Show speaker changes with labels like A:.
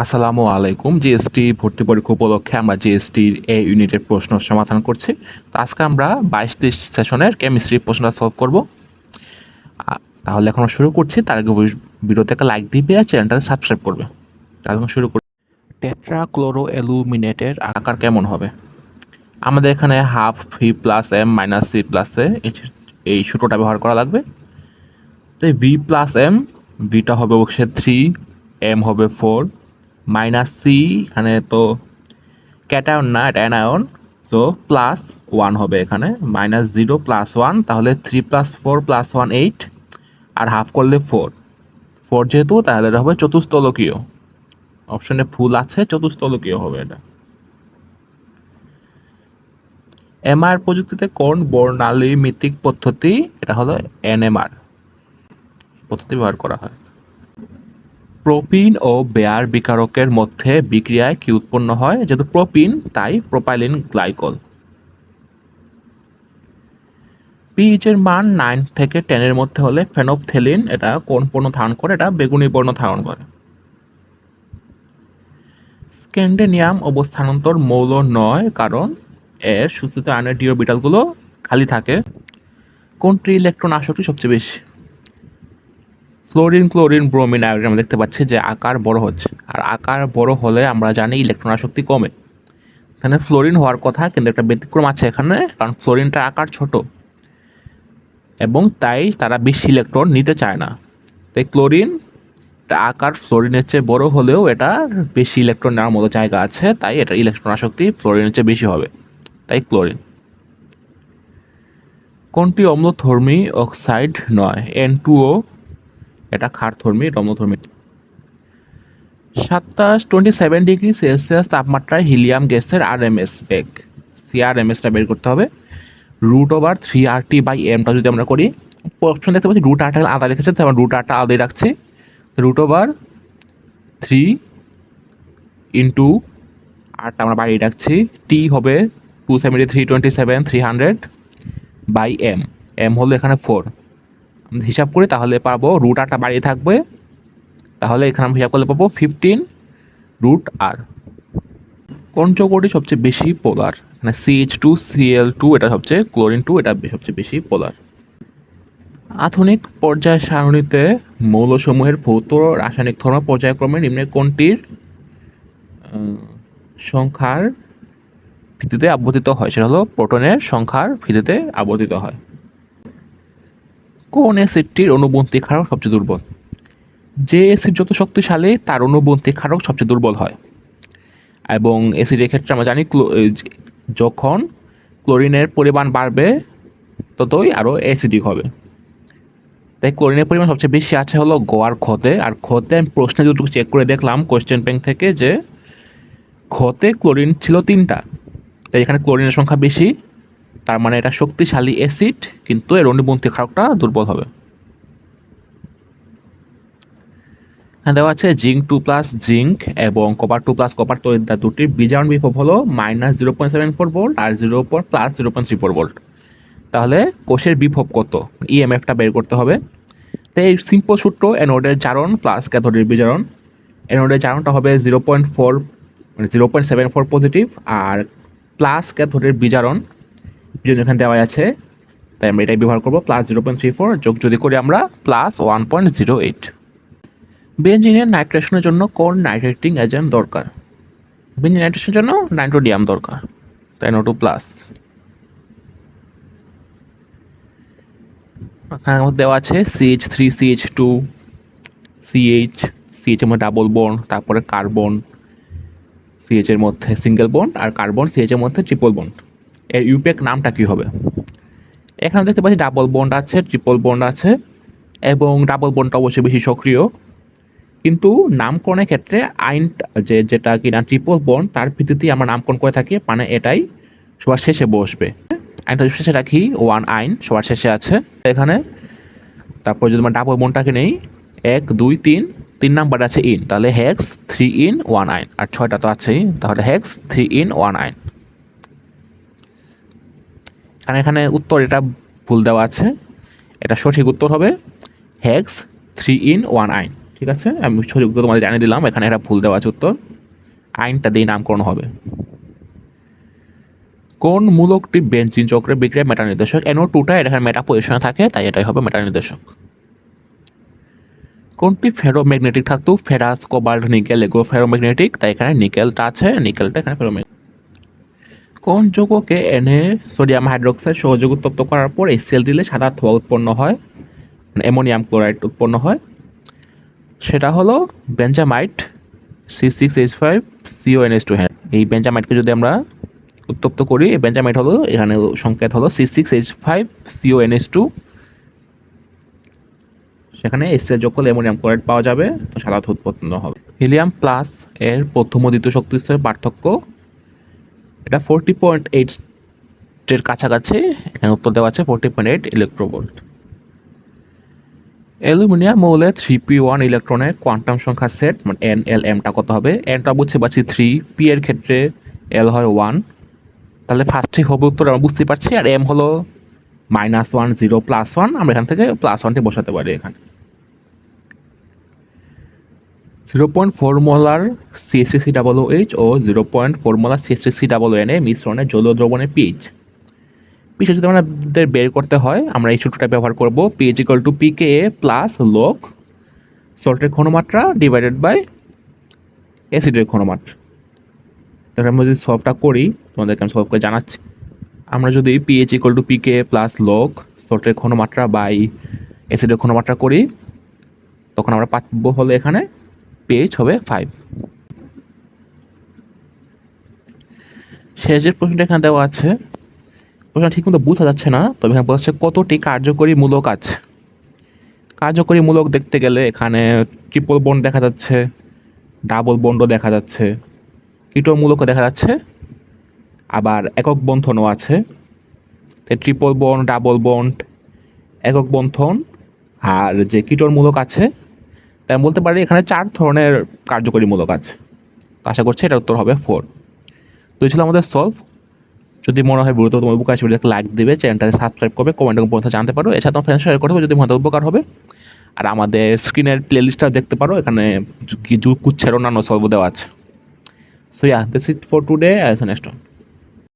A: আসসালামু আলাইকুম। জিএসটি ভর্তি পরীক্ষা উপলক্ষে আমরা জিএসটির এ ইউনিটের প্রশ্ন সমাধান করছি। তো আজকে আমরা বাইশ তেইশ সেশনের কেমিস্ট্রি প্রশ্নটা সলভ করব। তাহলে এখন শুরু করছি। তার আগে ভিডিওতে একটা লাইক দিবে আর চ্যানেলটাকে সাবস্ক্রাইব করবে। তাহলে এখন শুরু করি। টেট্রা ক্লোরো অ্যালুমিনেটের আকার কেমন হবে? আমাদের এখানে half V plus M minus C plus A, এই সূত্রটা ব্যবহার করা লাগবে। তো ভি প্লাস এম, ভিটা হবে অবশ্যই থ্রি, এম হবে ফোর মাইনাস সি, এখানে তো ক্যাটায়ন না, এটা অ্যানায়ন। তো প্লাস ওয়ান হবে এখানে। মাইনাস জিরো প্লাস ওয়ান তাহলে three plus four plus one eight আর হাফ করলে ফোর ফোর যেহেতু, তাহলে এটা হবে চতুস্তলকীয় অপশনে ফুল আছে চতুস্তলকীয় হবে এটা। এমআর প্রযুক্তিতে কোন বর্ণালী মিত্তিক পদ্ধতি, এটা হলো এনএমআর পদ্ধতি ব্যবহার করা হয়। প্রোপিন ও বেয়ার বিকারকের মধ্যে বিক্রিয়ায় কি উৎপন্ন হয়? যেহেতু প্রোপিন, তাই প্রোপাইলিন গ্লাইকল। পিএইচ এর মান নাইন থেকে টেনের মধ্যে হলে ফেনোপথেলিন, এটা কোন পণ্য ধারণ করে? এটা বেগুনি বর্ণ ধারণ করে। স্ক্যান্ডেনিয়াম অবস্থানান্তর মৌল নয়, কারণ এর সুস্থিত আয়নের ডি অরবিটালগুলো খালি থাকে। কোনটি ইলেকট্রন আসক্তি সবচেয়ে বেশি? ফ্লোরিন ক্লোরিন ব্রোমিন আয়োডিন আমরা দেখতে পাচ্ছি যে আকার বড় হচ্ছে। আর আকার বড় হলে আমরা জানি ইলেকট্রন আসক্তি কমে। এখানে ফ্লোরিন হওয়ার কথা, কিন্তু একটা ব্যতিক্রম আছে এখানে, কারণ ফ্লোরিনটার আকার ছোট। এবং তাই তারা বেশি ইলেকট্রন নিতে চায় না। তাই ক্লোরিন আকার ফ্লোরিনের চেয়ে বড় হলেও এটা বেশি ইলেকট্রন নেওয়ার মতো জায়গা আছে, তাই এটা ইলেকট্রন আসক্তি ফ্লোরিনের চেয়ে বেশি হবে। তাই ক্লোরিন। কোনটি অম্লধর্মী অক্সাইড নয়? এন টুও এটা ক্ষারধর্মী রম্যধর্মী সাতাশ টোয়েন্টি সেভেন ডিগ্রি সেলসিয়াস তাপমাত্রায় হিলিয়াম গ্যাসের আর এম এস বেগ। সি আর এম এসটা বের করতে হবে। Root over three R T by এমটা যদি আমরা করি অপশন দেখতে পাচ্ছি রুট আটটা আলাদা রেখেছে তো আমরা রুট আটটা আলাদাই রাখছি। রুট ওভার থ্রি ইন্টু আটটা আমরা বাড়িয়ে রাখছি। টি হবে two seventy three twenty seven three hundred by M M হলো এখানে ফোর হিসাব করি, তাহলে পাবো রুট আরটা বাড়িয়ে থাকবে। তাহলে এখানে আমরা হিসাব করলে পাবো ফিফটিন রুট আর কোন যৌগটি সবচেয়ে বেশি পোলার মানে সিএইচ টু সিএল টু এটা সবচেয়ে ক্লোরিন টু এটা সবচেয়ে বেশি পোলার আধুনিক পর্যায় সারণীতে মৌলসমূহের ভৌত রাসায়নিক ধর্ম পর্যায়ক্রমে নিম্নে কোনটির সংখ্যার ভিত্তিতে আবর্তিত হয়? সেটা হলো প্রোটনের সংখ্যার ভিত্তিতে আবর্তিত হয়। কোন অ্যাসিডটির অনুবন্ধী ক্ষারক সবচেয়ে দুর্বল? যে অ্যাসিড যত শক্তিশালী, তার অনুবন্ধী ক্ষারক সবচেয়ে দুর্বল হয়। এবং অ্যাসিডের ক্ষেত্রে আমরা জানি ক্লো- যখন ক্লোরিনের পরিমাণ বাড়বে, ততই আরও অ্যাসিডিক হবে। তাই ক্লোরিনের পরিমাণ সবচেয়ে বেশি আছে হলো গোয়ার খতে আর খতে আমি প্রশ্নে দুটো চেক করে দেখলাম কোয়েশ্চেন ব্যাংক থেকে যে খতে ক্লোরিন ছিল তিনটা। তাই এখানে ক্লোরিনের সংখ্যা বেশি। তার মানে এটা শক্তিশালী অ্যাসিড কিন্তু এর অনুবন্ধী ক্ষারকটা দুর্বল হবে। হ্যাঁ দেওয়া আছে জিঙ্ক টু প্লাস জিঙ্ক এবং কপার টু প্লাস কপার তরিদ্রা দুটির বিজারণ বিভব হলো minus zero point seven four volt আর zero point plus zero point three four volt তাহলে কোষের বিভব কত? ইএমএফটা বের করতে হবে। তো এই সিম্পল সূত্র অ্যানোডের জারণ প্লাস ক্যাথোডের বিজারণ। অ্যানোডের জারণটা হবে জিরো পয়েন্ট ফোর মানে zero point seven four positive আর প্লাস ক্যাথোডের বিজারণ। জন্য এখানে দেওয়া আছে, তাই আমরা এটাই ব্যবহার করব plus zero point three four যোগ যদি করি আমরা plus one point zero eight বেঞ্জিনের নাইট্রেশনের জন্য কোন নাইট্রেটিং এজেন্ট দরকার? বেঞ্জিন নাইট্রেশনের জন্য নাইট্রোডিয়াম দরকার, তাই টু প্লাস দেওয়া আছে CH three CH two CH CH এর মধ্যে ডাবল বন্ড তারপরে কার্বন সিএইচ এর মধ্যে সিঙ্গেল বন্ড আর কার্বন সিএইচ এর মধ্যে ট্রিপল বন্ড এর ইউপেক নামটা কি হবে? এখানে দেখতে পাচ্ছি ডাবল বন্ড আছে ট্রিপল বন্ড আছে, এবং ডাবল বন্ডটা অবশ্যই বেশি সক্রিয়। কিন্তু নামকরণের ক্ষেত্রে আইন যে যেটা কিনা ট্রিপল বন্ড তার ভিত্তিতেই আমরা নামকরণ করে থাকি মানে এটাই সবার শেষে বসবে। আইনটা শেষে রাখি ওয়ান আইন সবার শেষে আছে। এখানে তারপর যদি আমরা ডাবল বন্ডটাকে নেই, এক, দুই, তিন তিন নাম্বার আছে ইন তাহলে হেক্স থ্রি ইন ওয়ান আইন। আর ছয়টা তো আছেই, তাহলে হেক্স থ্রি ইন ওয়ান আইন। কারণ এখানে উত্তর এটা ভুল দেওয়া আছে, এটা সঠিক উত্তর হবে হেক্স থ্রি ইন ওয়ান আইন, ঠিক আছে? আমি সঠিক উত্তর তোমাদের জানিয়ে দিলাম, এখানে একটা ভুল দেওয়া আছে উত্তর। আইনটা দিয়ে নামকরণ হবে। কোন মূলকটি বেঞ্জিন চক্রের বিক্রিয়া মেটা নির্দেশক এনও টুটা এখানে মেটা পজিশনে থাকে, তাই এটাই হবে মেটা নির্দেশক কোনটি ফেরোম্যাগনেটিক থাকতো? ফেরাস কোবাল্ট নিকেল এগুলো ফেরোম্যাগনেটিক তাই এখানে নিকেলটা আছে নিকেলটা এখানে ফেরোম্যাগনেটিক কোন যৌগকে এনে সোডিয়াম হাইড্রোক্সাইড সহযোগ উত্তপ্ত করার পর এসিএল দিলে সাদা ধোঁয়া উৎপন্ন হয় মানে অ্যামোনিয়াম ক্লোরাইড উৎপন্ন হয়? সেটা হলো বেঞ্জামাইট C six H five CO N S two হ্যাঁ এই বেঞ্জামাইটকে যদি আমরা উত্তপ্ত করি, এই বেঞ্জামাইট হলো, এখানে সংকেত হলো C six H five CO N S two সেখানে এসএল যোগ করলে অ্যামোনিয়াম ক্লোরাইড পাওয়া যাবে, তো সাদা উৎপন্ন হবে। হিলিয়াম প্লাস এর প্রথম ও দ্বিতীয় শক্তি স্তরের পার্থক্য এটা ফোরটি পয়েন্ট এইটের কাছাকাছি, এখানে উত্তর দেওয়া আছে forty point eight electronvolt aluminium মৌলে three P one ইলেকট্রনের কোয়ান্টাম সংখ্যা সেট মানে এন এল এমটা কত হবে? এনটা বুঝতে পারছি থ্রি পি এর ক্ষেত্রে এল হয় ওয়ান তাহলে ফার্স্টে হবে উত্তর, আমরা বুঝতে পারছি। আর এম হলো minus one zero plus one আমরা এখান থেকে প্লাস ওয়ানটি বসাতে পারি এখানে। Zero point four molar CSC double O H O zero point four molar CSC double N A মিশ্রণে জল দ্রবণের পিচ পিচ যদি আমাদের বের করতে হয়, আমরা এই সূত্রটা ব্যবহার করব pH equal to P K A plus log সল্টের ঘনমাত্রা ডিভাইডেড বাই অ্যাসিডের ঘনমাত্রা। তাহলে আমরা যদি সলভটা করি, তোমাদেরকে আমি সলভ করে জানাচ্ছি। আমরা যদি pH equal to P K plus log সল্টের ঘনমাত্রা বাই অ্যাসিডের ঘনমাত্রা করি, তখন আমরা পাবো হলো এখানে পেজ হবে ফাইভ শেষ প্রশ্নটা এখানে দেওয়া আছে। প্রশ্নটা ঠিক মতো বোঝা যাচ্ছে না, তবে এখানে বলা হচ্ছে কতটি কার্যকরী মূলক আছে। কার্যকরী মূলক দেখতে গেলে এখানে ট্রিপল বন্ড দেখা যাচ্ছে ডাবল বন্ডও দেখা যাচ্ছে। কিটো মূলকও দেখা যাচ্ছে, আবার একক বন্ধনও আছে। ট্রিপল বন্ড ডাবল বন্ড একক বন্ধন, আর যে কিটোর মূলক আছে তাই আমি বলতে পারি এখানে চার ধরনের কার্যকরী মূলক আছে আশা করছি এটা উত্তর হবে ফোর তো ছিল আমাদের সলভ যদি মনে হয় গুরুত্ব তোমার উপকার হিসেবে লাইক দেবে চ্যানেলটাকে সাবস্ক্রাইব করবে কমেন্ট এবং পর্যন্ত জানতে পারো। এছাড়া তোমার ফ্রেন্ড শেয়ার করবে যদি মনে উপকার হবে। আর আমাদের স্ক্রিনের প্লেলিস্টটা দেখতে পারো, এখানে কিছু কুচ্ছের অন্যান্য সলভ দেওয়া আছে। So yeah this it for today as next